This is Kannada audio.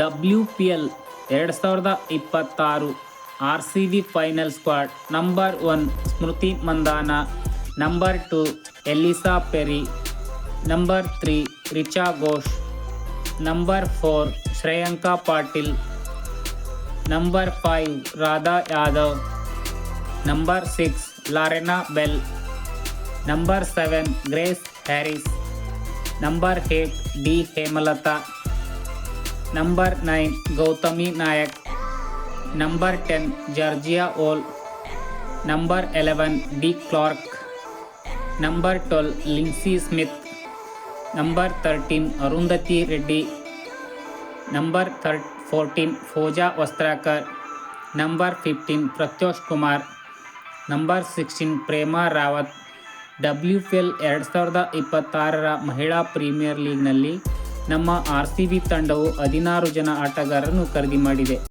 ಡಬ್ಲ್ಯೂ ಪಿ ಎಲ್ ಎರಡು ಸಾವಿರದ ಇಪ್ಪತ್ತಾರು R C B final squad number one Smriti Mandhana number two Ellyse Perry number three Richa Ghosh number four Shreyanka Patil number five Radha Yadav number six Lauren Bell number seven Grace Harris number eight D Hemalatha. Number nine Gautami Naik number ten Georgia ಓಲ್ number eleven D Clark number twelve Linsey Smith number thirteen Arundhati Reddy number ಥರ್ fourteen Pooja Vastrakar number fifteen Prathyoosha Kumar number sixteen Prema Rawat W P L ಎರಡು ಸಾವಿರದ ಇಪ್ಪತ್ತಾರರ ಮಹಿಳಾ ಪ್ರೀಮಿಯರ್ ಲೀಗ್ನಲ್ಲಿ ನಮ್ಮ ಆರ್ ತಂಡವು ಹದಿನಾರು ಜನ ಆಟಗಾರರನ್ನು ಖರೀದಿ ಮಾಡಿದೆ.